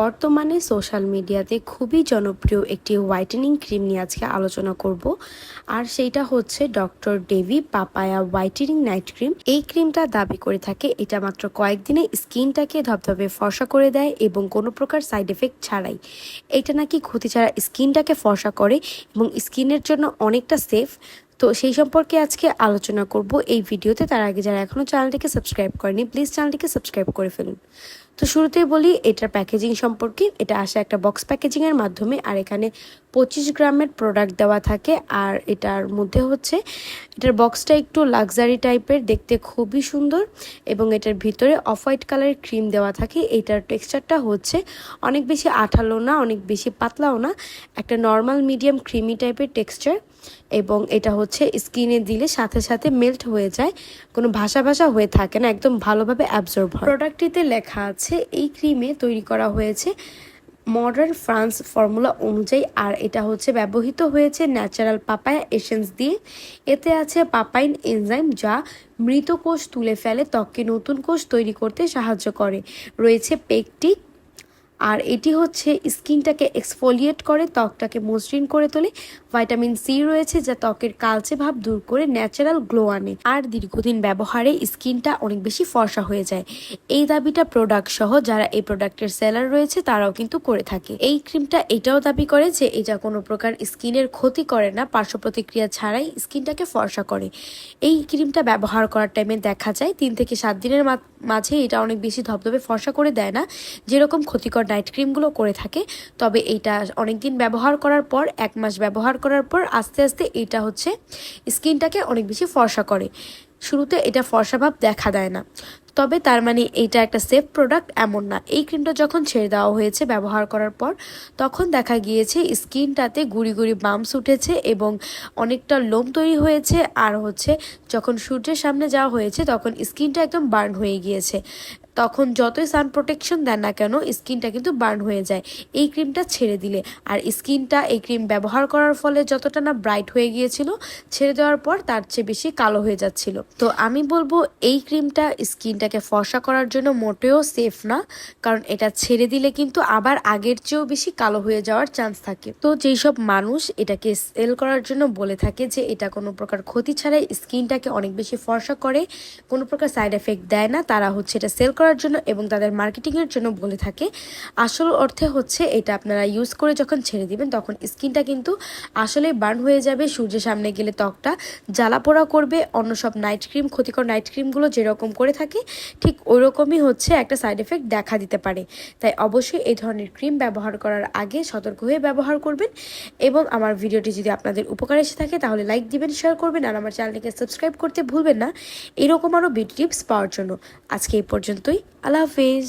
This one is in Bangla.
বর্তমানে সোশ্যাল মিডিয়াতে খুবই জনপ্রিয় একটি হোয়াইটেনিং ক্রিম নিয়ে আজকে আলোচনা করব। আর সেইটা হচ্ছে doctor Davey papaya whitening night cream. এই ক্রিমটা দাবি করে থাকে, এটা মাত্র কয়েকদিনে স্কিনটাকে ধবধবে, ফর্সা করে দেয় এবং কোনো প্রকার সাইড এফেক্ট ছাড়াই। এটা নাকি ক্ষতি ছাড়া স্কিনটাকে ফর্সা করে এবং স্কিনের জন্য অনেকটা সেফ। তো সেই সম্পর্কে আজকে আলোচনা করব এই ভিডিওতে। তার আগে যারা এখনও চ্যানেলটিকে সাবস্ক্রাইব করেনি, প্লিজ চ্যানেলটিকে সাবস্ক্রাইব করে ফেলুন। তো শুরুতেই বলি, এটার প্যাকেজিং সম্পর্কে, এটা আসে একটা বক্স প্যাকেজিংয়ের মাধ্যমে, আর এখানে পঁচিশ গ্রামের প্রোডাক্ট দেওয়া থাকে, আর এটার মধ্যে হচ্ছে, এটার বক্সটা একটু লাক্সারি টাইপের দেখতে খুবই সুন্দর, এবং এটার ভিতরে অফ হোয়াইট কালারের ক্রিম দেওয়া থাকে, এটার টেক্সচারটা হচ্ছে অনেক বেশি আঠালো না, অনেক বেশি পাতলাও না, একটা নর্মাল মিডিয়াম ক্রিমি টাইপের টেক্সচার এবং এটা হচ্ছে স্কিনে দিলে সাথে সাথে মেল্ট হয়ে যায়, কোনো ভাষা ভাষা হয়ে থাকে না, একদম ভালোভাবে অ্যাবজর্ব হয়। প্রোডাক্টটিতে লেখা আছে এই ক্রিমে তৈরি করা হয়েছে মডার্ন ফ্রান্স ফর্মুলা অনুযায়ী, আর এটা হচ্ছে ব্যবহৃত হয়েছে ন্যাচারাল পাপায়া এসেন্স দিয়ে। এতে আছে পাপাইন এনজাইম যা মৃত কোষ তুলে ফেলে ত্বককে নতুন কোষ তৈরি করতে সাহায্য করে। রয়েছে পেকটিক আর এটি হচ্ছে স্কিনটাকে এক্সফোলিয়েট করে, ত্বকটাকে মসৃণ করে তোলে। ভাইটামিন সি রয়েছে যা ত্বকের কালচে ভাব দূর করে ন্যাচারাল গ্লো আনে। আর দীর্ঘদিন ব্যবহারে স্কিনটা অনেক বেশি ফর্সা হয়ে যায়। এই দাবিটা প্রোডাক্ট সহ যারা এই প্রোডাক্টের সেলার রয়েছে, তারাও কিন্তু করে থাকে। এই ক্রিমটা এটাও দাবি করে যে এটা কোনো প্রকার স্কিনের ক্ষতি করে না, পার্শ্ব প্রতিক্রিয়া ছাড়াই স্কিনটাকে ফর্সা করে। এই ক্রিমটা ব্যবহার করার টাইমে দেখা যায়, তিন থেকে সাত দিনের মাঝে এটা অনেক বেশি ধপধপে ফর্সা করে দেয় না। যেরকম ক্ষতিকর নাইট ক্রিমগুলো করে থাকে, তবে এইটা অনেক দিন ব্যবহার করার পর, এক মাস ব্যবহার করার পর আস্তে আস্তে এইটা হচ্ছে স্কিনটাকে অনেক বেশি ফর্সা করে। শুরুতে এটা ফর্সা ভাব দেখা দেয় না। তবে তার মানে এইটা একটা সেফ প্রোডাক্ট এমন না। এই ক্রিমটা যখন ছেড়ে দেওয়া হয়েছে ব্যবহার করার পর, তখন দেখা গিয়েছে স্কিনটাতে গুড়ি গুড়ি বাম্পস উঠেছে এবং অনেকটা লোম তৈরি হয়েছে। আর হচ্ছে, যখন সূর্যের সামনে যাওয়া হয়েছে, তখন স্কিনটা একদম বার্ন হয়ে গিয়েছে। তখন যতই সান প্রোটেকশন দেন না কেন স্কিনটা কিন্তু বার্ন হয়ে যায়। এই ক্রিমটা ছেড়ে দিলে। আর স্কিনটা এই ক্রিম ব্যবহার করার ফলে যতটা না ব্রাইট হয়ে গিয়েছিল, ছেড়ে দেওয়ার পর তার চেয়ে বেশি কালো হয়ে যাচ্ছিল। তো আমি বলব, এই ক্রিমটা স্কিনটাকে ফসা করার জন্য মোটেও সেফ না, কারণ এটা ছেড়ে দিলে কিন্তু আবার আগের চেয়েও বেশি কালো হয়ে যাওয়ার চান্স থাকে। তো যেই সব মানুষ এটাকে সেল করার জন্য বলে থাকে যে এটা কোনো প্রকার ক্ষতি ছাড়াই স্কিনটাকে অনেক বেশি ফর্সা করে, কোনো প্রকার সাইড এফেক্ট দেয় না, তারা হচ্ছে এটা সেল জন্য এবং তাদের মার্কেটিংয়ের জন্য বলে থাকে। আসল অর্থে হচ্ছে এটা আপনারা ইউজ করে যখন ছেড়ে দিবেন, তখন স্কিনটা কিন্তু আসলে বার্ন হয়ে যাবে, সূর্যের সামনে গেলে ত্বকটা জ্বালা পোড়া করবে, অন্য সব নাইট ক্রিম ক্ষতিকর নাইট ক্রিমগুলো যেরকম করে থাকে, ঠিক ওই রকমই হচ্ছে একটা সাইড এফেক্ট দেখা দিতে পারে। তাই অবশ্যই এই ধরনের ক্রিম ব্যবহার করার আগে সতর্ক হয়ে ব্যবহার করবেন এবং আমার ভিডিওটি যদি আপনাদের উপকার এসে থাকে, তাহলে লাইক দিবেন শেয়ার করবেন আর আমার চ্যানেলটিকে সাবস্ক্রাইব করতে ভুলবেন না। এরকম আরও বিউটি টিপস পাওয়ার জন্য। আজকে এই পর্যন্তই। আল্লাহ হাফিজ